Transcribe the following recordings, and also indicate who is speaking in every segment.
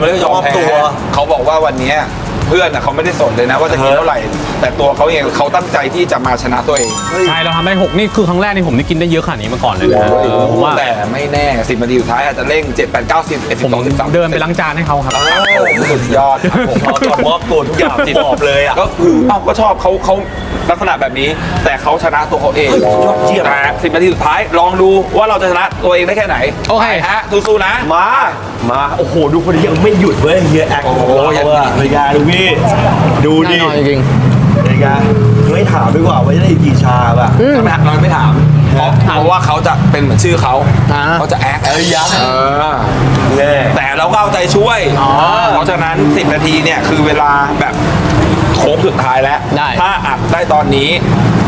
Speaker 1: ไม่ได้ยอมแพ้เขาบอกว่าวันเนี้ยเพื่อนน่ะเขาไม่ได้สนเลยนะว่าจะกินเท่าไหร่ แต่ตัวเขาเองเขาตั้งใจที่จะมาชนะตัวเอง
Speaker 2: ใช่ เราทำได้หกนี่คือครั้งแรกนี่ผมได้กินได้เยอะขนาดนี้มาก่อนเลยนะผมว่า
Speaker 1: แต่ไม่แน่สิบนาทีสุดท้ายอาจจะเร่ง7 8 9 10 11
Speaker 2: ผม
Speaker 1: 12 13
Speaker 2: เดินไปล้างจานให้เขาครับ
Speaker 1: อ้าวสุดยอดครับผม
Speaker 3: พอจอดมอบตัวทุกอย่างติดอบเลยอะ
Speaker 1: ก็คือเอ้าก็ชอบเขาเขา ลักษณะแบบนี้ แต่เขาชนะตัวเขาเอง
Speaker 3: ยอดเยี่ยม
Speaker 1: แต่สิบนาทีสุดท้ายลองดูว่าเราจะชนะตัวเองได้แค่ไหน
Speaker 2: โอเค
Speaker 1: ไปฮะสู้ๆนะ
Speaker 3: มา มา โอ้โห ดูคนนี้ยังไม่หยุดเว้ยเฮียแอค
Speaker 1: โอ้โห
Speaker 3: ยังอะเลยกาดูพี่ดูดิ
Speaker 2: แน่นอนจริง
Speaker 3: เลยกาไม่ถามดีกว่าว่าจะได้กี่ชาป่ะ
Speaker 1: เราไม่ถามเราไม่ถามเพราะเพราะว่าเขาจะเป็นเหมือนชื่อเขา
Speaker 2: อ่า
Speaker 1: เขาจะแอค
Speaker 3: เอ้ยยักษ์
Speaker 1: เออ
Speaker 3: แน่
Speaker 1: แต่เราก็เอาใจช่วย เพราะฉะนั้น 10 นาทีเนี่ย คือเวลาแบบ โค้งสุดท้ายแล้ว
Speaker 2: ได้
Speaker 1: ถ้าอัดได้ตอนนี้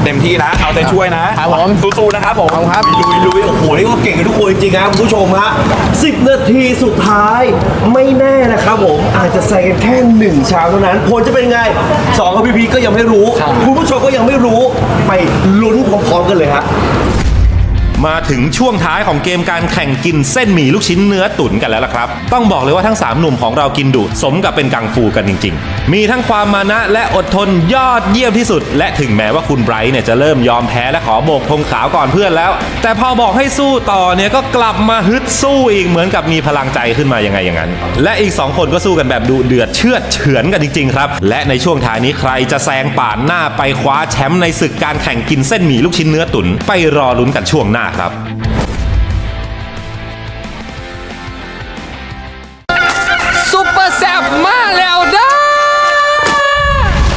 Speaker 1: เต็มที่นะ เอาใจช่วยนะครับ
Speaker 2: ผม
Speaker 1: สู้ๆนะครับผม
Speaker 2: ครับ
Speaker 3: ลุยลุยโอ้โหนี่ก็เก่งกันทุกคนจริงๆครับคุณผู้ชมฮะ10นาทีสุดท้ายไม่แน่นะครับผมอาจจะใส่กันแค่หนึ่งชามเท่านั้นผลจะเป็นไงสองกับพีพีก็ยังไม่รู้ คุณผู้ชมก็ยังไม่รู้ไปลุ้นพร้อมๆกันเลยฮะ
Speaker 4: มาถึงช่วงท้ายของเกมการแข่งกินเส้นหมี่ลูกชิ้นเนื้อตุ๋นกันแล้วล่ะครับ ต้องบอกเลยว่าทั้ง 3 หนุ่มของเรากินดุสมกับเป็นกังฟูกันจริง ๆ มีทั้งความมานะและอดทนยอดเยี่ยมที่สุด และถึงแม้ว่าคุณไบรท์เนี่ยจะเริ่มยอมแพ้และขอโบกธงขาวก่อนเพื่อนแล้ว แต่พอบอกให้สู้ต่อเนี่ยก็กลับมาฮึดสู้อีกเหมือนกับมีพลังใจขึ้นมายังไงอย่างนั้น และอีก 2 คนก็สู้กันแบบดุเดือดเชือดเฉือนกันจริงๆครับและในช่วงท้ายนี้ใครจะแซงป่านหน้าไปคว้าแชมป์ในศึกการแข่งกินเส้นหมี่ลูกชิ้นเนื้อตุ๋นไปรอลุ้นกันช่วงหน้าครับ
Speaker 5: ซุปเปอร์แซ่บมาแล้วเด้อ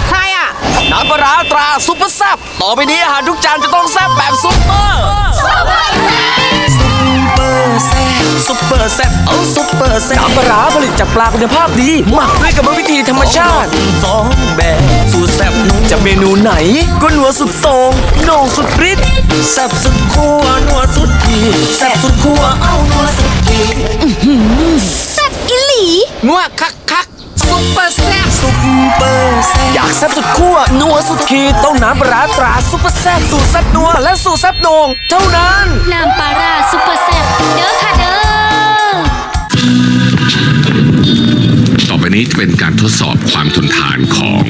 Speaker 5: ใครอะ น้ำปลาร้าตราซุปเปอร์แซ่บต่อไปนี้อาหารทุกจานจะต้องแซ่บแบบซุปเปอร์ ซุปเปอร์แซ่บซุปเปอร์แซ่บเอาซุปเปอร์แซ่บน้ำปลาร้าผลิตจากปลาคุณภาพดีหมักด้วยกรรมวิธีธรรมชาติสองแบบสูตรแซ่บจะเมนูไหน ก็นัวสุดโต่งโหน่งสุดฤทธิ์แซ่บสุดคั่วนัวสุดขีดแซ่บสุดคั่วเอานัวสุดขีด
Speaker 6: แซ่บอิหลี
Speaker 5: นัวคักคักซุปเปอร์แซ่บซุปเปอร์แซ่บอยากแซ่บสุดขั้วนัวสุดขีดต้องน้ำปลาร้าตราซุปเปอร์แซ่บสูตรแซ่บนัวและสูตรแซ่บโหนงเท่านั้น
Speaker 6: น้ำปลาร้าซุปเปอร์แซ่บเด้อค่ะเด้อ
Speaker 7: นี้จะเป็นการทดสอบความทนทานของ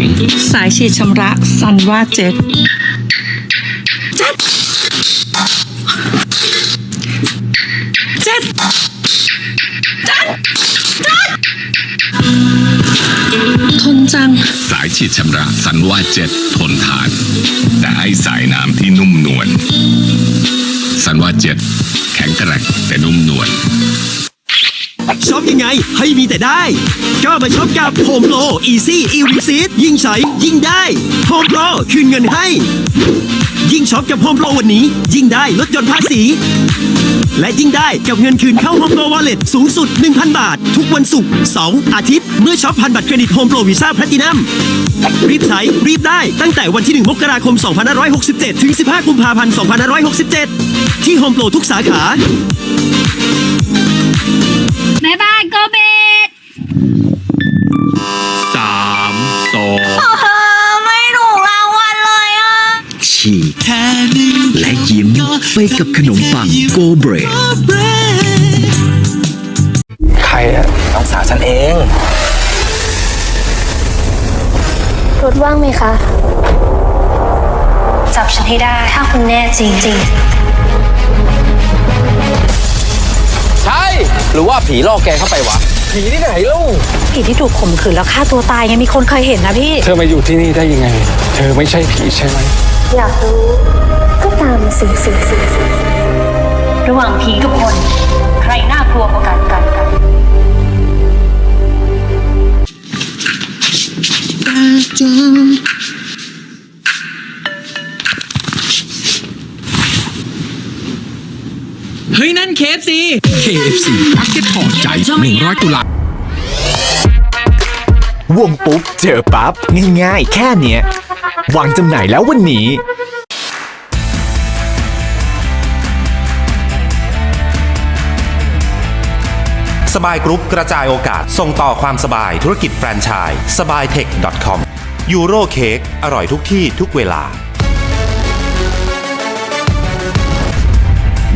Speaker 8: สายฉีดชำระซันว่าเจ็ดเจ็ดเจ็ดทนจัง
Speaker 7: สายฉีดชำระสันว่าเจ็ดทนทาน แต่ให้สายน้ำที่นุ่มนวลสันว่าเจ็ดแข็งแกร่งแต่นุ่มนวล
Speaker 9: ช็อปยังไง ให้มีแต่ได้ ก็มาช็อปกับ Home Pro Easy e r e c e i p t ยิ่งใช้ยิ่งได้ Home Pro คืนเงินให้ ยิ่งช็อปกับ Home Pro วันนี้ ยิ่งได้ลดหย่อนภาษี และยิ่งได้กับเงินคืนเข้า Home Pro Wallet สูงสุด 1,000 บาท ทุกวันศุกร์2อาทิตย์ เมื่อช็อปพันบัตรเครดิต Home Pro Visa Platinum รีบใช้รีบได้ตั้งแต่วันที่ 1 มกราคม 2567 ถึง 15 กุมภาพันธ์ 2567 ที่ Home Pro ทุกสาขา ฉีกและยิ้มไปกับขนมปังโกเบรด
Speaker 1: ใครอะน้องสาวฉันเอง
Speaker 6: รถว่างไหมคะ จับฉันให้ได้ถ้าคุณแน่จริงจริง
Speaker 5: ใช่ หรือว่าผีล่อแกเข้าไปวะ ผีที่ไหนลูก
Speaker 8: ผีที่ถูกข่มขืนแล้วฆ่าตัวตายไงมีคนเคยเห็นนะพี่
Speaker 2: เธอมาอยู่ที่นี่ได้ยังไง เธอไม่ใช่ผีใช่ไหม
Speaker 6: อยากรู้ ก็ตามมาสิสิสิสิระหว่างผีกับคน ใครน่ากลัวกว่ากันกันกัน
Speaker 9: เฮ้ย นั่น KFC KFC พักเก็ตพอใจ 100 ตุลา
Speaker 10: วงปุ๊บ เจอปั๊บ ง่ายๆ แค่เนี้ยวางจำหน่ายแล้ววันนี้
Speaker 4: สบายกรุ๊ปกระจายโอกาส ส่งต่อความสบายธุรกิจแฟรนไชส์สบายเทค .com ยูโรเค้กอร่อยทุกที่ทุกเวลา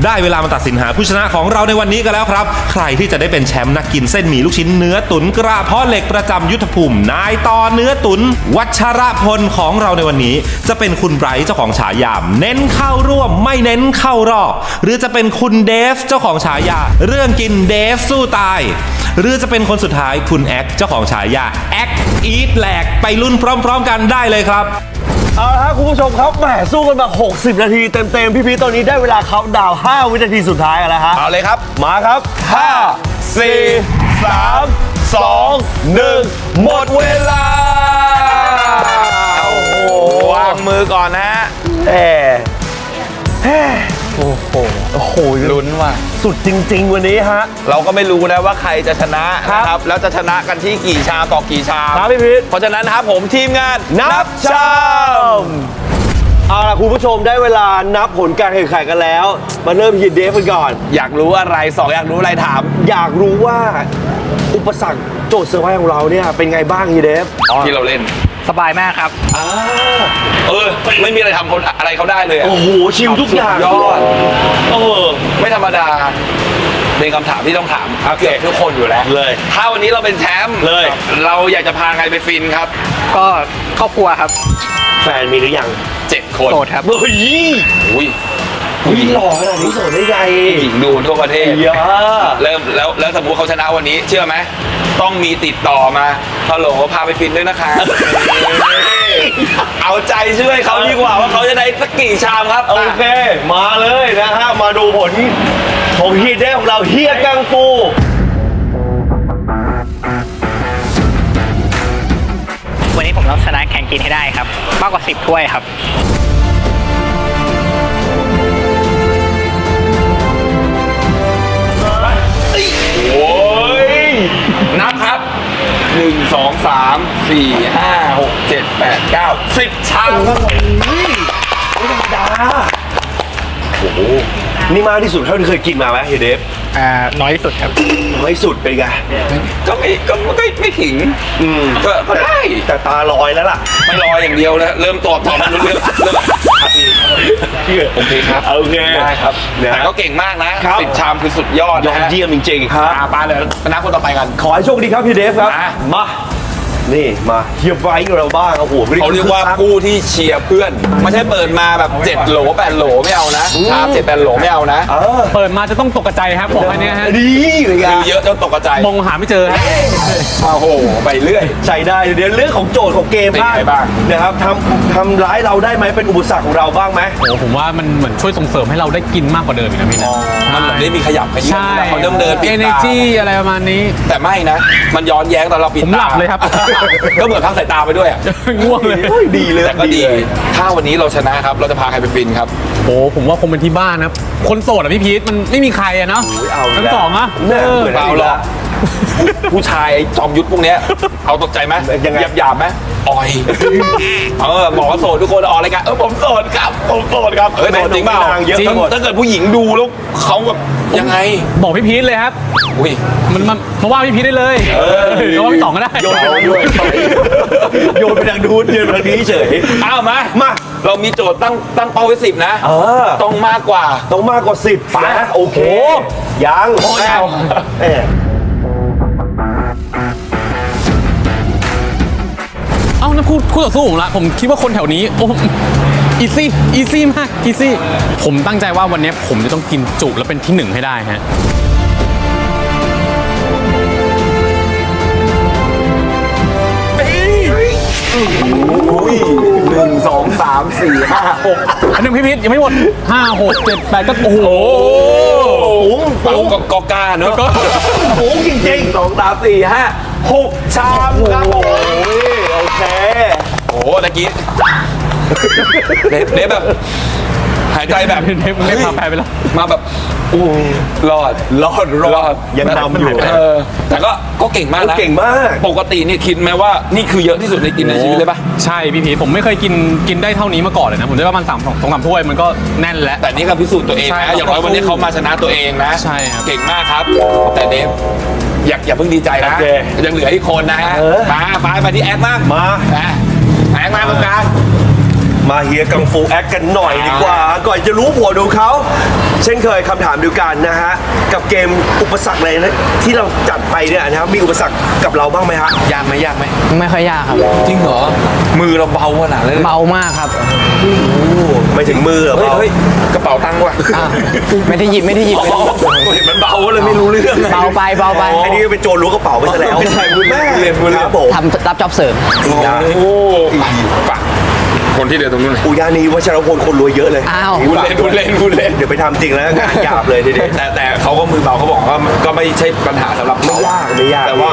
Speaker 4: ได้เวลามาตัดสินหาผู้ชนะของเราในวันนี้กันแล้วครับ ใครที่จะได้เป็นแชมป์นักกินเส้นหมี่ลูกชิ้นเนื้อตุ๋นกระเพาะเหล็กประจำยุทธภูมินายต่อเนื้อตุ๋นวัชระพลของเราในวันนี้ จะเป็นคุณไบรท์เจ้าของฉายาเน้นเข้าร่วมไม่เน้นเข้ารอบ หรือจะเป็นคุณเดฟเจ้าของฉายา เรื่องกินเดฟสู้ตาย หรือจะเป็นคนสุดท้ายคุณแอคเจ้าของฉายาแอคอีทแหลกไปลุ้นพร้อม ๆ กันได้เลยครับ
Speaker 3: เอาละครับคุณผู้ชมครับแหมสู้กันมา 60 นาทีเต็มๆ พี่พีชตอนนี้ได้เวลาเขาน์ดาวน์ 5 วินาทีสุดท้ายกันแล้วฮะ
Speaker 1: เอาเลยครับ
Speaker 3: มาครับ 5 4 3 2 1 หมดเวลา
Speaker 1: โอ้โหวางมือก่อนนะฮะ
Speaker 3: แหม โอ้โห โอ้โห
Speaker 1: ลุ้นว่ะ
Speaker 3: สุดจริง ๆ วันนี้ฮะ
Speaker 1: เราก็ไม่รู้นะว่าใครจะชนะครับ นะครับ แล้วจะชนะกันที่กี่ชามต่อกี่ชาม
Speaker 3: ครับพี่พีช
Speaker 1: เพราะฉะนั้นนะครับผมทีมงาน
Speaker 3: นับชาม เอาล่ะคุณผู้ชมได้เวลานับผลการแข่งขันกันแล้ว มาเริ่มฮีทเดฟกันก่อน
Speaker 1: อยากรู้อะไรสองอยากรู้อะไรถาม
Speaker 3: อยากรู้ว่า อุปสรรคโจทย์เซอร์ไพรส์ของเราเนี่ยเป็นไงบ้างฮีทเดฟ
Speaker 1: ที่เราเล่น
Speaker 5: สบายมากครับ
Speaker 1: เออ ไม่มีอะไรทำคนอะไรเขาได้เลยอะ
Speaker 3: โอ้โห ชิมทุกอย่าง
Speaker 1: ยอด
Speaker 3: เออ
Speaker 1: ไม่ธรรมดา เป็นคำถามที่ต้องถามเกือบทุกคนอยู่แล้ว
Speaker 3: เลย
Speaker 1: ถ้าวันนี้เราเป็นแชมป์
Speaker 3: เลย
Speaker 1: เราอยากจะพาใครไปฟินครับ
Speaker 5: ก็ครอบครัวครับ
Speaker 3: แฟนมีหรือยัง
Speaker 1: เจ็ดคน
Speaker 5: โสดครับ
Speaker 3: เฮ้ย
Speaker 1: อุ้ย
Speaker 3: อุ้ยหล่อขนาดนี้โสดได้ไง
Speaker 1: หญิงดูทั่วประเทศ
Speaker 3: เยอะ
Speaker 1: เริ่มแล้วแล้วสมมติเขาชนะวันนี้ เชื่อไหม ต้องมีติดต่อมาฮัลโหลพาไปฟินด้วยนะคะ เอาใจช่วยเขาดีกว่าว่าเขาจะได้สักกี่ชามครับ
Speaker 3: โอเค มาเลยนะฮะ มาดูผลของฮีทเดฟของเราเฮียกังฟู
Speaker 5: วันนี้ผมต้องชนะแข่งกินให้ได้ครับ มากกว่า 10 ถ้วยครับ
Speaker 1: โอ้ย นับครับหนึ่งสองสามสี่ห้าหกเจ็ดแปดเก้าสิบชามครับผม
Speaker 3: นี่มากที่สุดเท่าที่เคยกินมาไหมฮีทเดฟ
Speaker 5: อ่าน้อยที่สุดครับ
Speaker 3: น้อยสุดเป็นไง
Speaker 1: ก็ไม่ก็ไม่ไม่ถึง
Speaker 3: อืม
Speaker 1: ก็ก็ได้
Speaker 3: แต่ตาลอยแล้วล่ะ
Speaker 1: ไม่รออย่างเดียวนะ เริ่มตอบตอบไม่รู้เรื่องเริ่ม ครับพี่โอเคครับ
Speaker 3: โอเค
Speaker 1: ได้ครับ
Speaker 3: นะ
Speaker 1: แต่ก็เก่งมากนะครับสิบชามคือสุดยอด
Speaker 3: ยอ
Speaker 1: นะ
Speaker 3: ด
Speaker 1: ฮะ
Speaker 3: เยี่ยมจริงๆครับ
Speaker 1: อ่าไปเลยนักคนต่อไปกัน
Speaker 3: ขอให้โชคดีครับพี่เดฟครับ
Speaker 1: มา
Speaker 3: มา นี่มาเฮียไบรท์เราบ้างโอ้โหไม่ได้
Speaker 1: เขาเรียกว่าผู้ที่เชียร์เพื่อน ไม่ใช่เปิดมาแบบ7โหล8โหลไม่เอานะชาม7 8โหลไม่เอานะ
Speaker 3: เออ
Speaker 2: เปิดมาจะต้องตกกระใจครับบอกอันเนี้ยฮะ
Speaker 3: ดีเลยไง
Speaker 1: คือเยอะจนตกกระจาย
Speaker 2: มองหาไม่เจอฮะ
Speaker 1: โอ้โหไปเรื่อย
Speaker 3: ใช้ได้เดี๋ยวเรื่องของโจทย์ของเกม
Speaker 1: เป็นไงบ้าง
Speaker 3: นะครับทำทำร้ายเราได้ไหมเป็นอุปสรรคของเราบ้างไหม
Speaker 2: โอ้ผมว่ามันเหมือนช่วยส่งเสริมให้เราได้กินมากกว่าเดิมอีกนะพี่นะ
Speaker 1: มันเหมือนได้มีขยับขยื่น
Speaker 2: ใช่
Speaker 1: เวลาเขาเริ่มเดินปิด
Speaker 2: เอเน
Speaker 1: ตา
Speaker 2: จีอะไรประมาณนี้
Speaker 1: แต่ไม่นะ มันย้อนแย้งตอนเราปิด
Speaker 2: ผมหลับเลยครับ
Speaker 1: ก็เหมือนพักสายตาไปด้วยอะ
Speaker 2: ง่วงเลย
Speaker 3: ดีเลย
Speaker 1: แต่ก็ดี
Speaker 3: เลย
Speaker 1: ถ้าวันนี้เราชนะครับ เราจะพาใครไปฟินครับ
Speaker 2: โอ้ผมว่าคงเป็นที่บ้านนะครับคนโสดอะพี่พีทมันไม่มีใครอะเนาะ
Speaker 3: เอา
Speaker 2: ทั้งสองอะ
Speaker 3: เนี่ย
Speaker 2: เออ
Speaker 3: เหมือน
Speaker 1: เปล่าหรอกผู้ชายไอ้จอมยุทธพวกเนี้ย เอาตกใจไหม
Speaker 3: ยังไง
Speaker 1: หยาบหยาบๆไหมอ่อย เออบอกว่าโสดทุกคนออกรายการเออผมโสดครับ ผมโสดครับเออโสดจริงเปล่า
Speaker 3: แม่น้องเยอะ
Speaker 1: จริง
Speaker 3: ทั้งหมด
Speaker 1: ถ้าเกิดผู้หญิงดูแล้วเขาแบบ ยังไง
Speaker 2: บอกพี่พีทเลยครับ
Speaker 1: อุ้ย
Speaker 2: มันมันมาว่าพี่พีทได้เลยเออหรือว่าพี่ต๋องก็ได้
Speaker 3: โยนไปทางด้วยโยนไปทางนู้นโยนไปทางนี้เฉย
Speaker 1: อ้าวมา
Speaker 3: มา
Speaker 1: เรามีโจทย์ตั้งตั้งเป้าไว้สิบนะ
Speaker 3: เออ
Speaker 1: ต้องมากกว่า
Speaker 3: ต้องมากกว่าสิบนะโอเค ยัง
Speaker 1: โอ้ยัง
Speaker 3: เออ
Speaker 2: เอ้านั่นคู่คู่ต่อสู้ผมละผมคิดว่าคนแถวนี้ โอ้ อีซี่อีซี่มากอีซี่ผมตั้งใจว่าวันนี้ผมจะต้องกินจุแล้วเป็นที่หนึ่งให้ได้ฮะ
Speaker 1: อุ้ยหนึ่งสองสามสี่ห้าหก
Speaker 2: อันหนึ่งพี่พีทยังไม่หมดห้าหกเจ็ดแปดก็โอ้โห
Speaker 3: ฝูง
Speaker 1: เรา
Speaker 3: ฝูง
Speaker 1: ก็ก็กล้าเนอะ
Speaker 2: ก็
Speaker 3: ฝูงจริง
Speaker 1: สองสามสี่ห้าหกชามครับผม
Speaker 3: ๆโอ้ยโอเค
Speaker 1: โอ้โหตะกี้ เดฟเดฟแบบ หายใจแบบ
Speaker 2: เทปเล่นพาแพ้ไปแล้ว
Speaker 1: มาแบบโอ้รอด
Speaker 3: รอดรอดยังนำอยู่
Speaker 1: เออแต่ก็ก็เก่งมากนะ
Speaker 3: เก่งมาก
Speaker 1: ปกติเนี่ยคิดไหมว่านี่คือเยอะที่สุดในกินในชีวิตเลยปะ
Speaker 2: ใช่พี่พีผมไม่เคยกินกินได้เท่านี้มาก่อนเลยนะ ผมได้ประมาณสามสองสามถ้วยมันก็แน่นแล้ว
Speaker 1: แต่นี่ก็พิสูจน์ตัวเองนะอย่างน้อยวันนี้เขามาชนะตัวเองนะ
Speaker 2: ใช่ครับ
Speaker 1: เก่งมากครับ แต่เดฟอย่าอย่าเพิ่งดีใจนะยังเหลืออีกคนนะฮะมาไปมาที่แอดมาก
Speaker 3: มา
Speaker 1: แอดมาตรงกลาง
Speaker 3: มาเฮียกังฟูแอคกันหน่อยดีกว่า ก่อนจะรู้ผลของเขา เช่นเคยคำถามเดียวกันนะฮะ กับเกมอุปสรรคอะไรนะที่เราจัดไปเนี่ยนะครับมีอุปสรรคกับเราบ้างไหมฮะ
Speaker 1: ยากไหมยากไหม
Speaker 5: ไม่ค่อยยากครับ
Speaker 1: จริงเหรอมือเราเบาขนาดเลย
Speaker 5: เบามากครับ
Speaker 3: ไม่ถึงมือเหรอ
Speaker 1: เฮ้ย
Speaker 3: เปล่า
Speaker 1: เฮ้ยกระเป๋าตังค์ว่ะ
Speaker 5: อ้าวไม่ได้หยิบไม่ได้หยิบ
Speaker 1: อ๋อเห็นมันเบาเลยไม่รู้เรื่อง
Speaker 5: เบาไปเบาไป
Speaker 3: ไอ้นี่เป็นโจรล้วงกระเป๋าไปซะแล้ว
Speaker 1: ไม่ใช่พูดเล่นพูดเล่นพูดเล่น
Speaker 3: ครับผม
Speaker 5: ทำรับจ็อบเสริม
Speaker 1: โอ้ฝาก คนที่เดินตรงนู้นเลย
Speaker 3: อุยานีวัชรพลคนรวยเยอะเลย
Speaker 5: อ้าว
Speaker 1: พูดเล่นพูดเล่นพูดเล่น
Speaker 3: เดี๋ยวไปทำจริงแล้วงานหยาบเลยทีเดียว
Speaker 1: แต่แต่เขาก็มือเบาเขาบอกว่าก็ไม่ใช่ปัญหาสำหรับเข
Speaker 3: ไม่ยากไม่ยาก
Speaker 1: แต่ว่า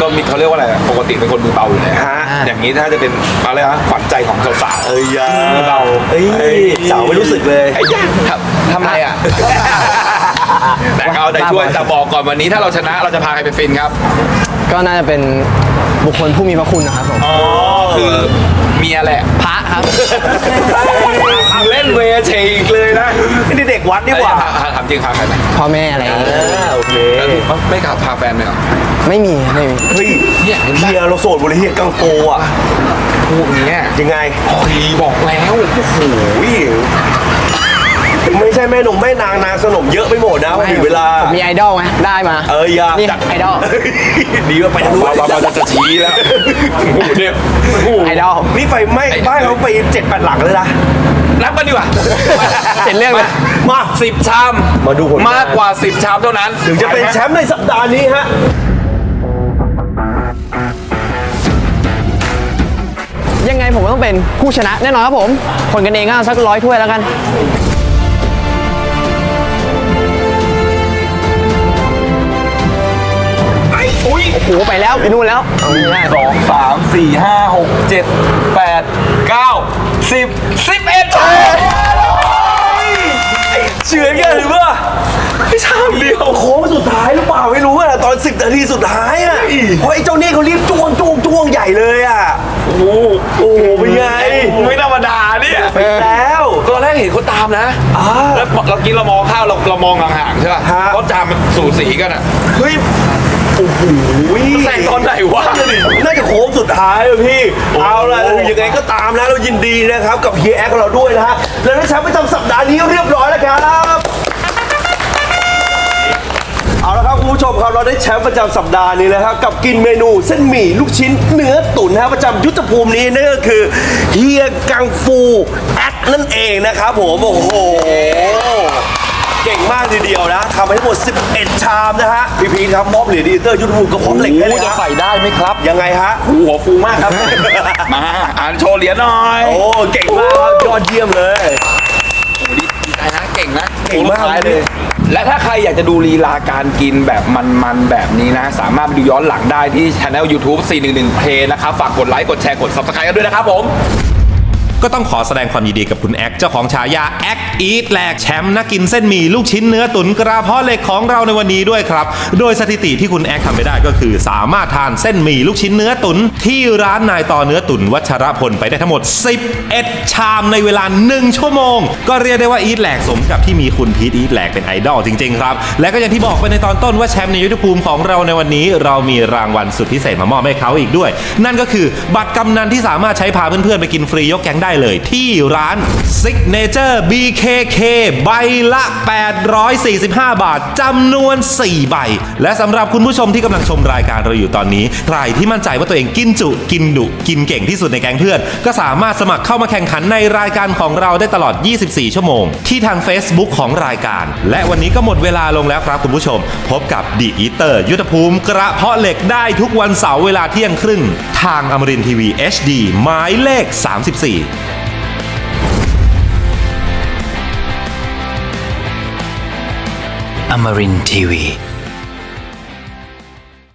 Speaker 1: ก็มีเขาเรียกว่าอะไรอะปกติเป็นคนมือเบาอยู่แล้ว
Speaker 3: ฮะ
Speaker 1: อย่างนี้ถ้าจะเป็นอะไรนะขวัญใจของสาวๆ
Speaker 3: เอ้ยยา
Speaker 1: มือเบา
Speaker 3: เอ้ยสาวไม่รู้สึกเลย
Speaker 1: ไอ้ย่าทำทำไรอะ แต่ก็เอาใจช่วยแต่บอกก่อนวันนี้ถ้าเราชนะเราจะพาใครไปฟินครับ
Speaker 5: ก็น่าจะเป็นบุคคลผู้มีพระคุณนะครับผม
Speaker 1: อ๋อคือเมียแหละ
Speaker 5: พระครับ
Speaker 1: เล่นเวย์เชอีกเลยนะ
Speaker 3: นี่เด็กวัดนี่หว่า
Speaker 1: ถามถามจริงพาใครไหม
Speaker 5: พ่อแม่อะไรอย่างเงี้ย
Speaker 3: อ่าโอเค
Speaker 1: ไม่กลับพาแฟนไหมเหรอ
Speaker 5: ไม่มีไม่มี
Speaker 3: เฮ้ย
Speaker 1: เนี่ยเห็นปะ
Speaker 3: เฮียเราโสดบริเฮียกังโปอะ
Speaker 1: พูดอย่างเงี้ย
Speaker 3: ยังไง
Speaker 1: โอ้ยบอกแล้ว
Speaker 3: โอ้ยไม่ใช่ แม่หนุ่มแม่นางนางสนมเยอะไปหมดนะพอถึงเวลา
Speaker 5: ผมมีไอดอลไงได้มา
Speaker 3: เอออยา
Speaker 5: นี่
Speaker 3: จัด
Speaker 5: ไอดอล
Speaker 3: ดีว่าไปทางนู้น
Speaker 1: เราเราจะชี้แล้วโอ้โหเนี่ยโอ้โห
Speaker 5: ไอดอล
Speaker 3: นี่ไฟไหม้บ้านเขาไปเจ็ดแปดหลังเลยนะ
Speaker 1: นับกันดีกว่า
Speaker 5: เป็นเรื่องเลย
Speaker 3: มา
Speaker 1: สิบชาม
Speaker 3: มาดูผลงาน
Speaker 1: มากกว่าสิบชามเท่านั้น
Speaker 3: ถึงจะเป็นแชมป์ในสัปดาห์นี้ฮะ
Speaker 5: ยังไงผมก็ต้องเป็นผู้ชนะแน่นอนครับผม คนกันเองก็เอาสักร้อยถ้วยแล้วกัน โอ้โหไปแล้วไปนู่นแล้วเอาไม่ได้
Speaker 1: สองสามสี่ห้าหกเจ็ดแปดเก้าสิบสิบเอ็ดชาม
Speaker 3: เฉือนกันหรือเปล่าไม่ชามเดียวโค้งสุดท้ายหรือเปล่าไม่รู้อะตอนสิบนาทีสุดท้ายอะเพราะไอ้เจ้านี่เขารีบจ้วงจ้วงจ้วงใหญ่เลยอะโอ้โหโอ้โหเป็นไง
Speaker 1: ไม่ธรรมดาเนี่ย
Speaker 3: ไปแล้ว
Speaker 1: ตอนแรกเห็นเขาตามนะ
Speaker 3: อ่า
Speaker 1: แล้วเรากินเรามองข้าวเราเรามองห่างๆใช่ป่ะ
Speaker 3: ฮะ
Speaker 1: เพราะจานมันสูสีกันอะ
Speaker 3: เฮ้ย โอ้โห
Speaker 1: แซงตอนไหนวะ
Speaker 3: น่าจะโค้งสุดท้ายอะพี่ เอาล่ะยังไงก็ตามนะเรายินดีนะครับกับเฮียแอคของเราด้วยนะฮะ แล้วได้แชมป์ประจำสัปดาห์นี้เรียบร้อยแล้วครับ เอาละครับคุณผู้ชมครับเราได้แชมป์ประจำสัปดาห์นี้แล้วครับกับกินเมนูเส้นหมี่ลูกชิ้นเนื้อตุ๋นนะฮะประจำยุทธภูมินี้นั่นก็คือเฮียกังฟูแอคนั่นเองนะครับผมโอ้โห เก่งมากทีเดียวนะทำไปทั้งหมด 11 ชามนะฮะ พี่พีครับมอบเหรียญดีเตอร์ยุทธภูมิกับพร้อมเหล็กได้เลย
Speaker 1: จะ
Speaker 3: ครับ
Speaker 1: ใส่ได้ไหมครับ
Speaker 3: ยังไงฮะ
Speaker 1: หูหัวฟูมากครับ มาอ่านโชว์เหรียญหน่อย
Speaker 3: โอ้ เก่งมากครับยอดเยี่ยมเลย
Speaker 1: โอ้ดีดีใจนะเก่งนะ
Speaker 3: เก่งมาก
Speaker 1: โอ้ลูท้ยเลย และถ้าใครอยากจะดูลีลาการกินแบบมันๆแบบนี้นะ สามารถไปดูย้อนหลังได้ที่ช anel YouTube 411 Play นะครับ ฝากกดไลค์ กดแชร์ กด Subscribe กันด้วยนะครับผม
Speaker 4: ก็ต้องขอแสดงความยินดีกับคุณแอคเจ้าของฉายาแอคอีทแหลกแชมป์นักกินเส้นหมี่ลูกชิ้นเนื้อตุ๋นกระเพาะเหล็กของเราในวันนี้ด้วยครับ โดยสถิติที่คุณแอคทำไปได้ก็คือ สามารถทานเส้นหมี่ลูกชิ้นเนื้อตุ๋นที่ร้านนายต่อเนื้อตุ๋นวัชรพลไปได้ทั้งหมด 11 ชามในเวลา 1 ชั่วโมง ก็เรียกได้ว่าอีทแหลกสมกับที่มีคุณพีทอีทแหลกเป็นไอดอลจริงๆครับ และก็อย่างที่บอกไปในตอนต้นว่าแชมป์ในยุทธภูมิของเราในวันนี้ เรามีรางวัลสุดพิเศษมามอบให้เขาอีกด้วย นั่นก็คือบัตรกำนันที่สามารถใช้พาเพื่อนๆไปกินฟรียกแก๊งได้เลยที่ร้าน Signature BKK ใบละ 845 บาทจำนวน 4 ใบ และสำหรับคุณผู้ชมที่กำลังชมรายการเราอยู่ตอนนี้ ใครที่มั่นใจว่าตัวเองกินจุ กินดุ กินเก่งที่สุดในแก๊งเพื่อน ก็สามารถสมัครเข้ามาแข่งขันในรายการของเราได้ตลอด 24 ชั่วโมง ที่ทาง Facebook ของรายการ และวันนี้ก็หมดเวลาลงแล้วครับคุณผู้ชม พบกับดีอีเตอร์ยุทธภูมิกระเพาะเหล็กได้ทุกวันเสาร์เวลาเที่ยงครึ่ง ทางอมรินทีวี HD หมายเลข 34
Speaker 10: Amarin Tiwi.